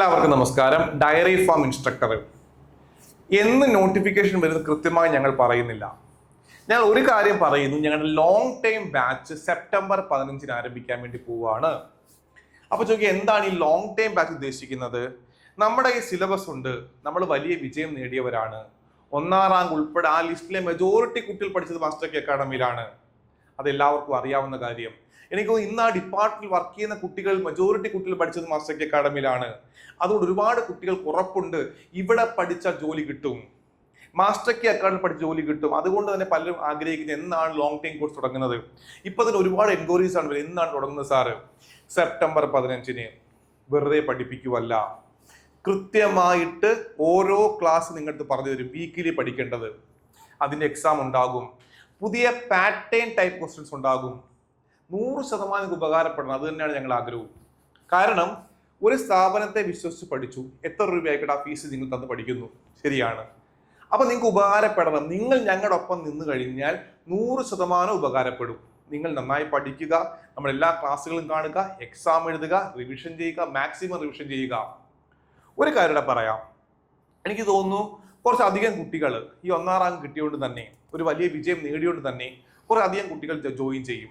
നമസ്കാരം. Dairy farm instructor എന്ന് notification വരുന്നത് കൃത്യമായി ഞങ്ങൾ പറയുന്നില്ല. ഞങ്ങൾ ഒരു കാര്യം പറയുന്നു ഞങ്ങളുടെ ലോങ് ടൈം ബാച്ച് സെപ്റ്റംബർ പതിനഞ്ചിന് ആരംഭിക്കാൻ വേണ്ടി പോവുകയാണ് അപ്പോൾ ചോദിക്കുക എന്താണ് ഈ ലോങ് ടൈം ബാച്ച് ഉദ്ദേശിക്കുന്നത്? നമ്മുടെ ഈ സിലബസ് ഉണ്ട് നമ്മൾ വലിയ വിജയം നേടിയവരാണ്. ഒന്നാം റാങ്ക് ഉൾപ്പെടെ ആ ലിസ്റ്റിലെ മെജോറിറ്റി കുട്ടികൾ പഠിച്ചത് മാസ്റ്റർ കെ അക്കാഡമിയിലാണ് അതെല്ലാവർക്കും അറിയാവുന്ന കാര്യം. എനിക്ക് ഇന്ന് ആ ഡിപ്പാർട്ട്മെന്റിൽ വർക്ക് ചെയ്യുന്ന കുട്ടികൾ മെജോറിറ്റി കുട്ടികൾ പഠിച്ചത് മാസ്റ്റർ കെ അക്കാഡമിയിലാണ് അതുകൊണ്ട് ഒരുപാട് കുട്ടികൾക്ക് ഉറപ്പുണ്ട്. ഇവിടെ പഠിച്ച ജോലി കിട്ടും. മാസ്റ്റർ കെ അക്കാഡമി പഠിച്ച ജോലി കിട്ടും. അതുകൊണ്ട് തന്നെ പലരും ആഗ്രഹിക്കുന്നത് എന്നാണ് ലോങ് ടൈം കോഴ്സ് തുടങ്ങുന്നത്. ഇപ്പൊ തന്നെ ഒരുപാട് എൻക്വയറീസ് ആണ് വരുന്നത്. എന്നാണ് തുടങ്ങുന്നത് സാറ് സെപ്റ്റംബർ പതിനഞ്ചിന് വെറുതെ പഠിപ്പിക്കുവല്ല. കൃത്യമായിട്ട് ഓരോ ക്ലാസ് നിങ്ങൾക്ക് പറഞ്ഞു തരും. വീക്കിലി പഠിക്കേണ്ടത്. അതിന്റെ എക്സാം ഉണ്ടാകും. പുതിയ പാറ്റേൺ ടൈപ്പ് ക്വസ്റ്റ്യൻസ് ഉണ്ടാകും. നൂറ് ശതമാനം ഉപകാരപ്പെടണം. അത് തന്നെയാണ് ഞങ്ങൾ ആഗ്രഹവും. കാരണം ഒരു സ്ഥാപനത്തെ വിശ്വസിച്ച് പഠിച്ചു. എത്ര രൂപയായിക്കട്ടെ ആ ഫീസ് നിങ്ങൾ തന്ന് പഠിക്കുന്നു. ശരിയാണ്. അപ്പൊ നിങ്ങൾക്ക് ഉപകാരപ്പെടണം. നിങ്ങൾ ഞങ്ങളുടെ ഒപ്പം നിന്ന് കഴിഞ്ഞാൽ നൂറ് ശതമാനം ഉപകാരപ്പെടും. നിങ്ങൾ നന്നായി പഠിക്കുക നമ്മൾ എല്ലാ ക്ലാസ്സുകളും കാണുക എക്സാം എഴുതുക റിവിഷൻ ചെയ്യുക മാക്സിമം റിവിഷൻ ചെയ്യുക. ഒരു കാര്യം പറയാം. എനിക്ക് തോന്നുന്നു കുറച്ചധികം കുട്ടികൾ ഈ ഒന്നാം റാങ്ക് കിട്ടിയോണ്ട് തന്നെ ഒരു വലിയ വിജയം നേടിയോണ്ട് തന്നെ കുറെ അധികം കുട്ടികൾ ജോയിൻ ചെയ്യും.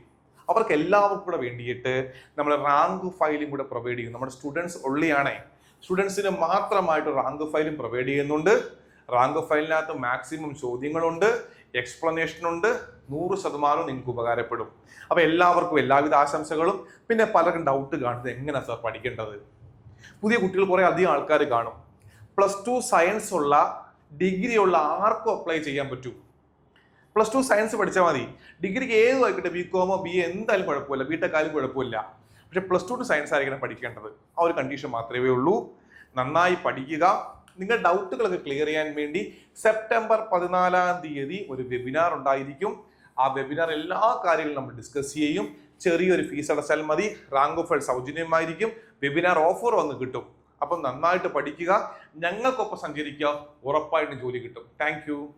അവർക്ക് എല്ലാവർക്കും കൂടെ വേണ്ടിയിട്ട് നമ്മൾ റാങ്ക് ഫയലും കൂടെ പ്രൊവൈഡ് ചെയ്യും നമ്മുടെ സ്റ്റുഡൻസ് ഉള്ളിയാണേ സ്റ്റുഡൻസിന് മാത്രമായിട്ട് റാങ്ക് ഫയലും പ്രൊവൈഡ് ചെയ്യുന്നുണ്ട്. റാങ്ക് ഫയലിനകത്ത് മാക്സിമം ചോദ്യങ്ങളുണ്ട്. എക്സ്പ്ലനേഷൻ ഉണ്ട്. നൂറ് ശതമാനവും നിങ്ങൾക്ക് ഉപകാരപ്പെടും. അപ്പോൾ എല്ലാവർക്കും എല്ലാവിധ ആശംസകളും. പിന്നെ പലർക്കും ഡൗട്ട് കാണുന്നത് എങ്ങനെയാണ് സാർ പഠിക്കേണ്ടത്? പുതിയ കുട്ടികൾ കുറേ അധികം ആൾക്കാർ കാണും. പ്ലസ് ടു സയൻസ് ഉള്ള ഡിഗ്രി ഉള്ള ആർക്കും അപ്ലൈ ചെയ്യാൻ പറ്റും. പ്ലസ് ടു സയൻസ് പഠിച്ചാൽ മതി. ഡിഗ്രിക്ക് ഏതും ആയിക്കോട്ടെ ബി കോമോ ബി എ എന്തായാലും കുഴപ്പമില്ല. ബി ടെക്കായാലും കുഴപ്പമില്ല. പക്ഷെ പ്ലസ് ടു ടു സയൻസ് ആയിരിക്കണം പഠിക്കേണ്ടത്. ആ ഒരു കണ്ടീഷൻ മാത്രമേ ഉള്ളൂ. നന്നായി പഠിക്കുക. നിങ്ങളുടെ ഡൗട്ടുകളൊക്കെ ക്ലിയർ ചെയ്യാൻ വേണ്ടി സെപ്റ്റംബർ പതിനാലാം തീയതി ഒരു വെബിനാർ ഉണ്ടായിരിക്കും. ആ വെബിനാർ എല്ലാ കാര്യങ്ങളും നമ്മൾ ഡിസ്കസ് ചെയ്യും. ചെറിയൊരു ഫീസ് അടച്ചാൽ മതി. റാങ്ക് ഓഫ് ഫയൽ സൗജന്യമായിരിക്കും. വെബിനാർ ഓഫർ വന്ന് കിട്ടും. അപ്പം നന്നായിട്ട് പഠിക്കുക. ഞങ്ങൾക്കൊപ്പം സഞ്ചരിക്കുക. ഉറപ്പായിട്ടും ജോലി കിട്ടും. താങ്ക്